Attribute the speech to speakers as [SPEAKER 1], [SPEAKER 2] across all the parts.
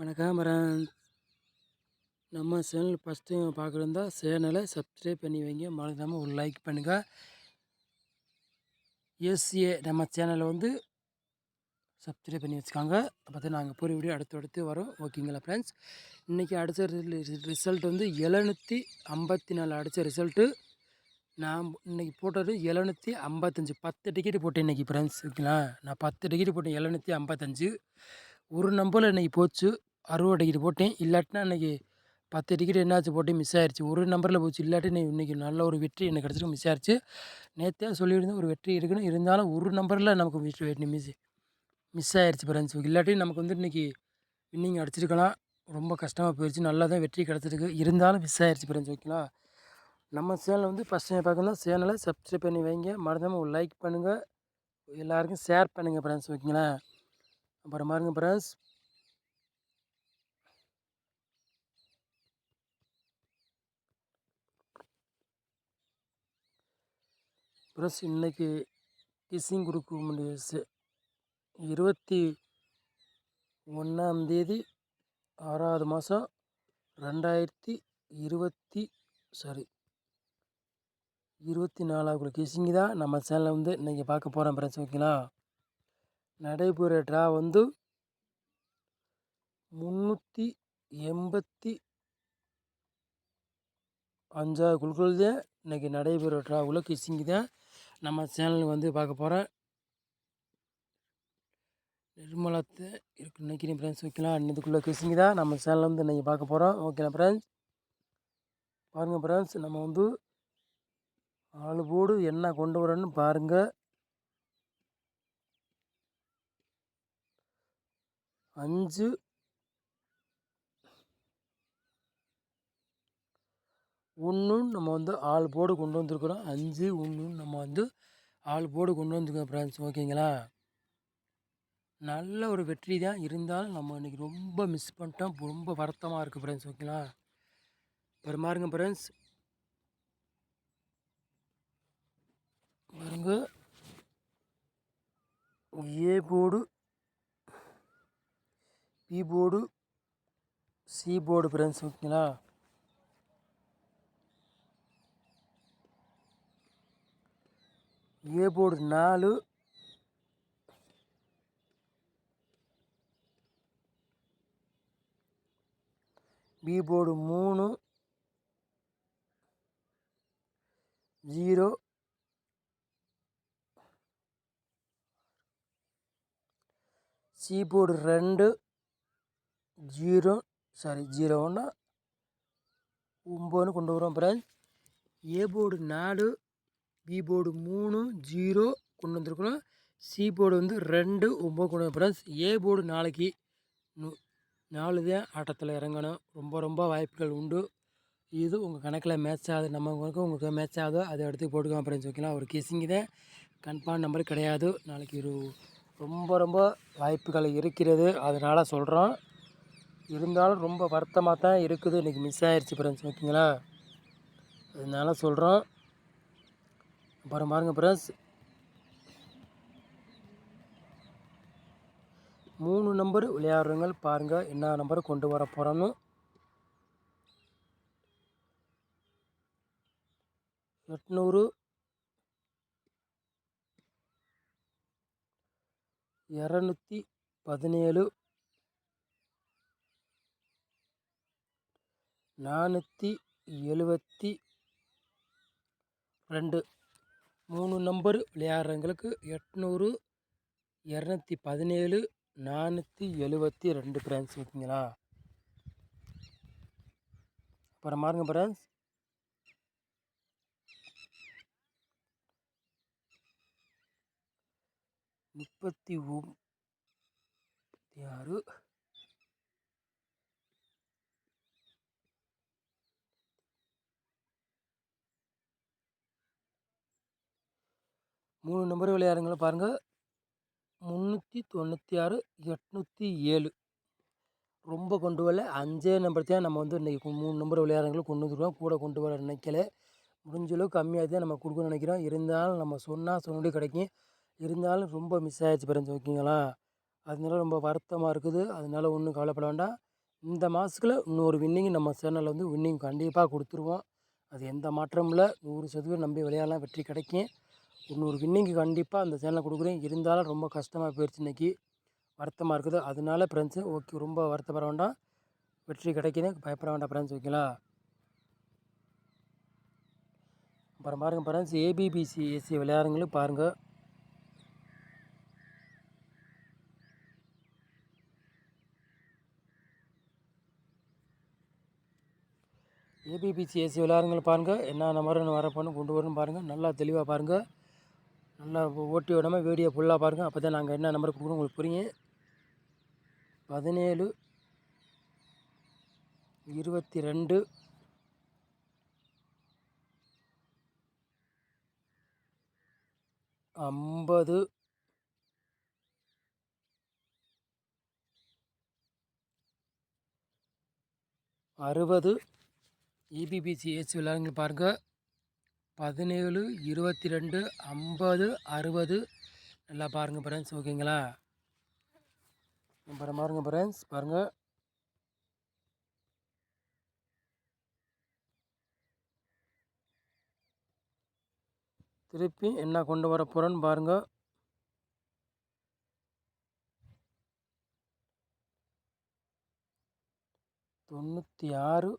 [SPEAKER 1] வணக்கம் நம்ம channel first பார்க்குறதா சேனலை சப்ஸ்கிரைப் பண்ணி வைங்க. மறக்காமல் ஒரு லைக் பண்ணுங்கள் எஸ்ஏ நம்ம சேனலை வந்து சப்ஸ்கிரைப் பண்ணி வச்சுக்காங்க. அப்போ நாங்கள் போகிற வீடியோ அடுத்து அடுத்து வரோம். ஓகேங்களா ஃப்ரெண்ட்ஸ் இன்றைக்கி அடித்த ரிசல்ட் வந்து எழுநூற்றி ஐம்பத்தி நாலு. அடித்த ரிசல்ட்டு நான் இன்றைக்கி போட்டது எழுநூற்றி ஐம்பத்தஞ்சு. பத்து டிக்கெட் போட்டேன் இன்றைக்கி ஃப்ரெண்ட்ஸ் ஓகேங்களா நான் பத்து டிக்கெட் போட்டேன் எழுநூற்றி ஐம்பத்தஞ்சு. ஒரு நம்பரில் இன்றைக்கி போச்சு. அறுபது டிக்கெட் போட்டேன். இல்லாட்டினா அன்றைக்கி பத்து டிக்கெட் என்னாச்சு போட்டு மிஸ் ஆயிடுச்சு ஒரு நம்பரில் போச்சு. இல்லாட்டி நீ இன்றைக்கி நல்ல ஒரு வெற்றி எனக்கு கிடச்சிருக்கு. மிஸ் ஆயிடுச்சு நேற்றே சொல்லியிருந்தேன் ஒரு வெற்றி இருக்குன்னு. இருந்தாலும் ஒரு நம்பரில் நமக்கு வெற்றி மிஸ் மிஸ் ஆயிடுச்சு ஃப்ரெண்ட்ஸ் இல்லாட்டி நமக்கு வந்து இன்றைக்கி வின்னிங் அடிச்சிருக்கலாம். ரொம்ப கஷ்டமாக போயிடுச்சு நல்லா தான் வெற்றி கிடச்சிருக்கு. இருந்தாலும் மிஸ் ஆயிடுச்சு ஃப்ரெண்ட்ஸ் ஓகேங்களா நம்ம சேனல் வந்து ஃபஸ்ட் டைம் பார்க்கணும் சேனலை சப்ஸ்கிரைப் பண்ணி வைங்க. மறந்தாமல் ஒரு லைக் பண்ணுங்கள் எல்லாருக்கும் ஷேர் பண்ணுங்கள் ஃப்ரெண்ட்ஸ் ஓகேங்களா அப்புறம் பாருங்கள் ஃப்ரெண்ட்ஸ் ப்ளஸ் இன்றைக்கி கிஸ்ஸிங் கொடுக்க முடியாது இருபத்தி ஒன்றாந்தேதி ஆறாவது மாதம் ரெண்டாயிரத்தி இருபத்தி சாரி இருபத்தி நாலாவது கிசிங் தான் நம்ம சேனலில் வந்து இன்றைக்கி பார்க்க போகிறோம் ஃப்ரெண்ட்ஸ் ஓகேங்களா நடைபெற ட்ரா வந்து முந்நூற்றி எண்பத்தி அஞ்சாவது குழுக்கள் தான் இன்றைக்கி நடைபெற ட்ராவில் கிசிங் தான். நம்ம சேனல் வந்து பார்க்க போகிறேன் நிர்மலத்தை இருக்கு நினைக்கிறேன் ஃப்ரெண்ட்ஸ் ஓகேலாம் இதுக்குள்ளே கிசிங் தான் நம்ம சேனலில் வந்து இன்றைக்கி பார்க்க போகிறோம் ஓகேண்ணா ஃப்ரெண்ட்ஸ் பாருங்கள் ஃப்ரெண்ட்ஸ் நம்ம வந்து ஆளு போடு என்ன கொண்டு வரேன்னு பாருங்கள் அஞ்சு ஒன்று நம்ம வந்து ஆள் போடு கொண்டு வந்திருக்கிறோம். அஞ்சு ஒன்றும் நம்ம வந்து ஆள் போடு கொண்டு வந்துருக்கோம் ஃப்ரெண்ட்ஸ் ஓகேங்களா? நல்ல ஒரு வெற்றி தான். இருந்தாலும் நம்ம இன்றைக்கி ரொம்ப மிஸ் பண்ணிட்டோம். ரொம்ப வருத்தமாக இருக்குது ஃப்ரெண்ட்ஸ் ஓகேங்களா? பெருமாருங்க ஃப்ரெண்ட்ஸ் பாருங்க. A board B board C board friends ஓகேங்களா? ஏ நாலு. பி போர்டு மூணு. ஜீரோ. சி போர்டு ரெண்டு. ஜீரோ. சாரி ஜீரோன்னா ஒம்பதுன்னு கொண்டு வரோம் ஃப்ரெண்ட்ஸ் ஏ போர்டு நாலு. பி போர்டு மூணு ஜீரோ கொண்டு வந்திருக்கணும். சி போர்டு வந்து ரெண்டு ஒம்பது கொண்டு ஃப்ரெண்ட்ஸ் ஏ போர்டு நாளைக்கு நூ நாலு தான் ஆட்டத்தில் இறங்கணும். ரொம்ப ரொம்ப வாய்ப்புகள் உண்டு. இது உங்கள் கணக்கில் மேட்ச் ஆகுது நம்ம உங்களுக்கு மேட்ச் ஆகுதோ அதை எடுத்து போட்டுக்கலாம் ஃப்ரெண்ட்ஸ் ஓகேங்களா ஒரு கேசிங்க தான். கன்ஃபார்ம் நம்பர் கிடையாது. நாளைக்கு இரு ரொம்ப ரொம்ப வாய்ப்புகள் இருக்கிறது. அதனால் சொல்கிறோம் இருந்தாலும் ரொம்ப வருத்தமாக தான் இருக்குது இன்றைக்கி மிஸ் ஆகிடுச்சி ஃப்ரெண்ட்ஸ் ஓகேங்களா அதனால சொல்கிறோம் அப்புறம் பாருங்கள் ப்ரஸ் மூணு நம்பர் விளையாடுறவங்க பாருங்கள் என்ன நம்பர் கொண்டு வர போகிறோன்னு எட்நூறு. இரநூத்தி பதினேழு. நானூற்றி எழுபத்தி ரெண்டு. மூணு நம்பர் விளையாடுறவங்களுக்கு எட்நூறு இரநூத்தி பதினேழு நானூற்றி எழுபத்தி ரெண்டு பிரான்ஸ் ஓகேங்களா அப்புறம் பாருங்க பிரான்ஸ் முப்பத்தி முப்பத்தி ஆறு மூணு நம்பர் விளையாடுங்கள பாருங்கள் முந்நூற்றி தொண்ணூற்றி ஆறு எட்நூற்றி ஏழு. ரொம்ப கொண்டு வரல. அஞ்சே நம்பர் தான் நம்ம வந்து இன்றைக்கி மூணு நம்பர் விளையாடுறவங்களும் கொண்டு வந்துருக்கோம் கூட கொண்டு வர நினைக்கல. முடிஞ்ச அளவுக்கு கம்மியாக தான் நம்ம கொடுக்கணும்னு நினைக்கிறோம். இருந்தாலும் நம்ம சொன்னால் சொன்னபடி கிடைக்கும். இருந்தாலும் ரொம்ப மிஸ் ஆகிடுச்சு பிறந்து ஓகேங்களா? அதனால ரொம்ப வருத்தமாக இருக்குது. அதனால ஒன்றும் கவலைப்பட வேண்டாம். இந்த மாதத்தில் இன்னொரு வின்னிங் நம்ம சேனலில் வந்து வின்னிங் கண்டிப்பாக கொடுத்துருவோம். அது எந்த மாற்றமும் இல்லை. நூறு சதவீதம் நம்பி விளையாடலாம். வெற்றி கிடைக்கும். இன்னொரு வின்னிங்கு கண்டிப்பாக அந்த சேனலை கொடுக்குறேன். இருந்தாலும் ரொம்ப கஷ்டமாக போயிடுச்சு இன்றைக்கி வருத்தமாக இருக்குது. அதனால ஃப்ரெண்ட்ஸு ஓகே ரொம்ப வருத்தப்பட வேண்டாம். வெற்றி கிடைக்குது. பயப்பட வேண்டாம் ஃப்ரெண்ட்ஸ் ஓகேங்களா அப்புறம் பாருங்கள் ஃப்ரெண்ட்ஸ் ஏபிபிசி ஏசி விளையாடுங்களும் பாருங்கள் ஏபிபிசி ஏசி விளையாடுங்களை பாருங்கள் என்னென்ன நம்பர் வரப்போன்னு கொண்டு வரணும் பாருங்கள் நல்லா தெளிவாக பாருங்கள் நல்லா ஓட்டி விடாமல் வீடியோ ஃபுல்லாக பாருங்கள் அப்போ தான் நாங்கள் என்ன நம்பர் கொடுக்குறோம் உங்களுக்கு புரியும். பதினேழு இருபத்தி ரெண்டு ஐம்பது அறுபது இபிபிசி ஏசி விளையாடுங்க பாருங்கள் பதினேழு இருபத்தி ரெண்டு ஐம்பது அறுபது. நல்லா பாருங்கள் ஃப்ரெண்ட்ஸ் ஓகேங்களா அப்புறம் பாருங்கள் ஃப்ரெண்ட்ஸ் பாருங்கள் திருப்பி என்ன கொண்டு வர போகிறோன்னு பாருங்கள் தொண்ணூற்றி ஆறு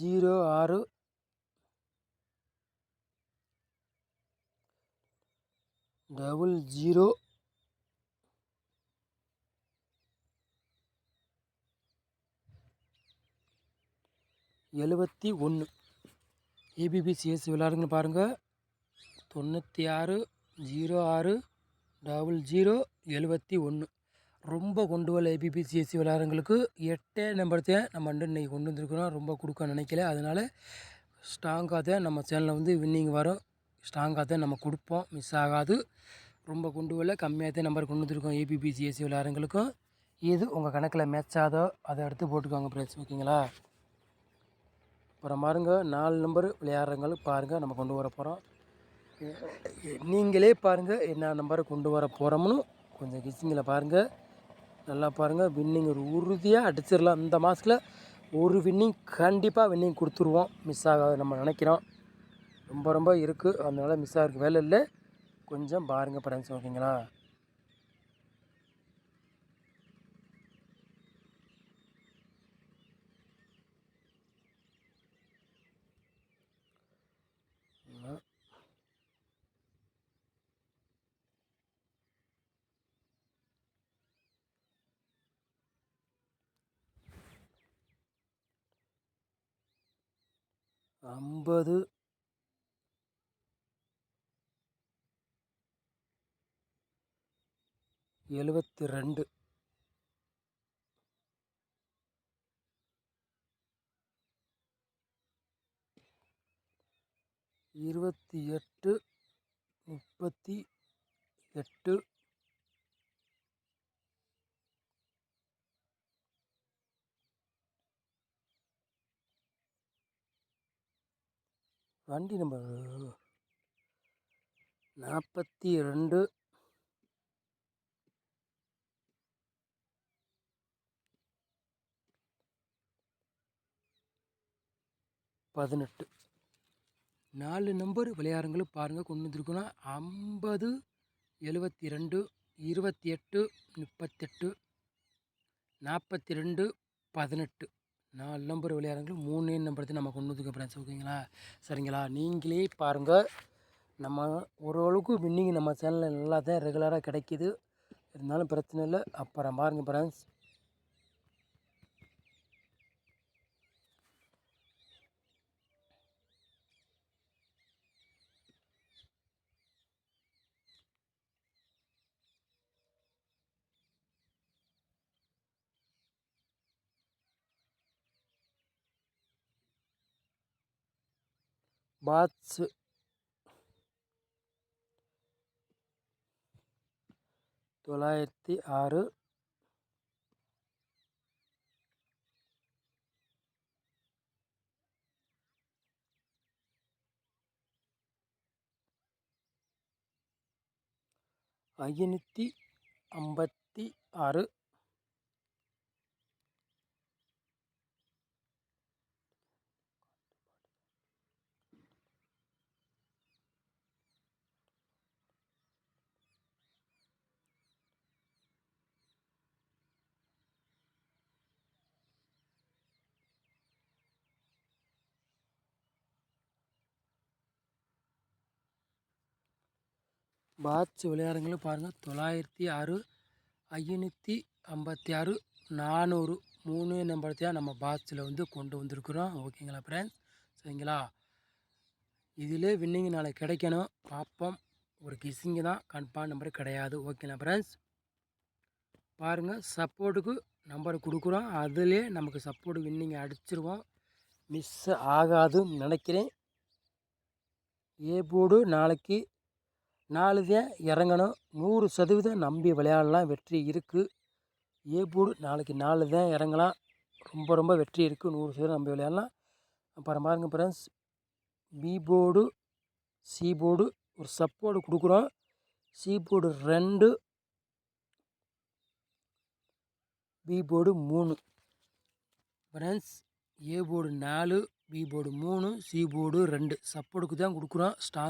[SPEAKER 1] ஜீரோ ஆறு. Double zero. எழுபத்தி ஒன்று. ஏபிபிசிஎஸ் விளாடுங்க பாருங்கள் தொண்ணூற்றி ஆறு ஜீரோ ஆறு டபுள் ஜீரோ எழுபத்தி ஒன்று. ரொம்ப கொண்டு வரல ஏபிபிசிஎஸ்சி விளையாடுறவங்களுக்கு எட்டே நம்பர் நம்ம வந்து இன்றைக்கி கொண்டு வந்திருக்கிறோம். ரொம்ப கொடுக்க நினைக்கல. அதனால் ஸ்ட்ராங்காக தான் நம்ம சேனலில் வந்து வின்னிங் வரும். ஸ்ட்ராங்காக தான் நம்ம கொடுப்போம். மிஸ் ஆகாது. ரொம்ப கொண்டு வரல. கம்மியாக தான் நம்பர் கொண்டு வந்துருக்கோம் ஏபிபிசிஎஸ்சி விளையாடுறவங்களுக்கும் இது உங்கள் கணக்கில் மேட்ச் ஆதோ அதை எடுத்து போட்டுக்கோங்க ஃப்ரெண்ட்ஸ் ஓகேங்களா அப்புறம் பாருங்கள் நாலு நம்பர் விளையாடுறவங்களுக்கு பாருங்கள் நம்ம கொண்டு வர போகிறோம் நீங்களே பாருங்கள் என்ன நம்பரை கொண்டு வர போகிறோம்னு கொஞ்சம் கிச்சிங்கில் பாருங்கள் நல்லா பாருங்கள் வின்னிங் ஒரு உறுதியாக அடிச்சிடலாம். இந்த மாதத்தில் ஒரு வின்னிங் கண்டிப்பாக வின்னிங் கொடுத்துருவோம். மிஸ் ஆகாது நம்ம நினைக்கிறோம். ரொம்ப ரொம்ப இருக்குது அதனால் மிஸ் ஆகிறதுக்கு வேலை இல்லை. கொஞ்சம் பாருங்கள் ஃப்ரெண்ட்ஸ் ஓகேங்களா ஐம்பது. எழுபத்தி ரெண்டு இருபத்தி எட்டு முப்பத்தி எட்டு. வண்டி நம்பர் நாற்பத்தி ரெண்டு. பதினெட்டு. நாலு நம்பர் விளையாடுங்களும் பாருங்கள் கொண்டு வந்துருக்கோன்னா ஐம்பது எழுபத்தி ரெண்டு இருபத்தி எட்டு முப்பத்தெட்டு நாற்பத்தி ரெண்டு பதினெட்டு. நாலு நம்பர் விளையாடுறவங்களுக்கு மூணே நம்பர் நம்ம கொண்டு வந்துருக்க ஃப்ரெண்ட்ஸ் ஓகேங்களா சரிங்களா? நீங்களே பாருங்கள் நம்ம ஓரளவுக்கு வின்னிங் நம்ம சேனலில் நல்லா தான் ரெகுலராக கிடைக்கிது. இருந்தாலும் பிரச்சனை இல்லை. அப்புறம் பாருங்கள் ஃப்ரெண்ட்ஸ் மார்ச் தொள்ளாயிரத்தி ஆறு ஐநூற்றி ஐம்பத்தி ஆறு பாட்ஸ் விளையாடுங்களும் பாருங்கள் தொள்ளாயிரத்தி ஆறு ஐநூற்றி ஐம்பத்தி ஆறு நானூறு மூணு நம்பர் தான் நம்ம பாக்ஸில் வந்து கொண்டு வந்திருக்குறோம். ஓகேங்களா ஃப்ரெண்ட்ஸ் சரிங்களா? இதில் வின்னிங் நாளைக்கு கிடைக்கணும். பார்ப்போம் ஒரு கிசிங்கு தான். கன்ஃபார்ம் நம்பர் கிடையாது. ஓகேங்களா ஃப்ரெண்ட்ஸ் பாருங்கள் சப்போர்ட்டுக்கு நம்பர் கொடுக்குறோம். அதிலே நமக்கு சப்போர்ட் வின்னிங் அடிச்சிருவோம். மிஸ் ஆகாதுன்னு நினைக்கிறேன். ஏ போர்டு நாளைக்கு நாலு தான் இறங்கணும். நூறு சதவீதம் நம்பி விளையாடலாம். வெற்றி இருக்குது ஏ போர்டு நாளைக்கு நாலு தான் இறங்கலாம். ரொம்ப ரொம்ப வெற்றி இருக்குது நூறு சதவீதம் நம்பி விளையாடலாம். அப்புறம் பாருங்கள் friends B board C board ஒரு சப்போர்டு கொடுக்குறோம். சி போர்டு ரெண்டு பி போர்டு மூணு. ஃப்ரெண்ட்ஸ் ஏ போர்டு நாலு பி போர்டு மூணு சி போர்டு ரெண்டு. சப்போர்ட்டுக்கு தான் கொடுக்குறோம். ஸ்ட்ராங்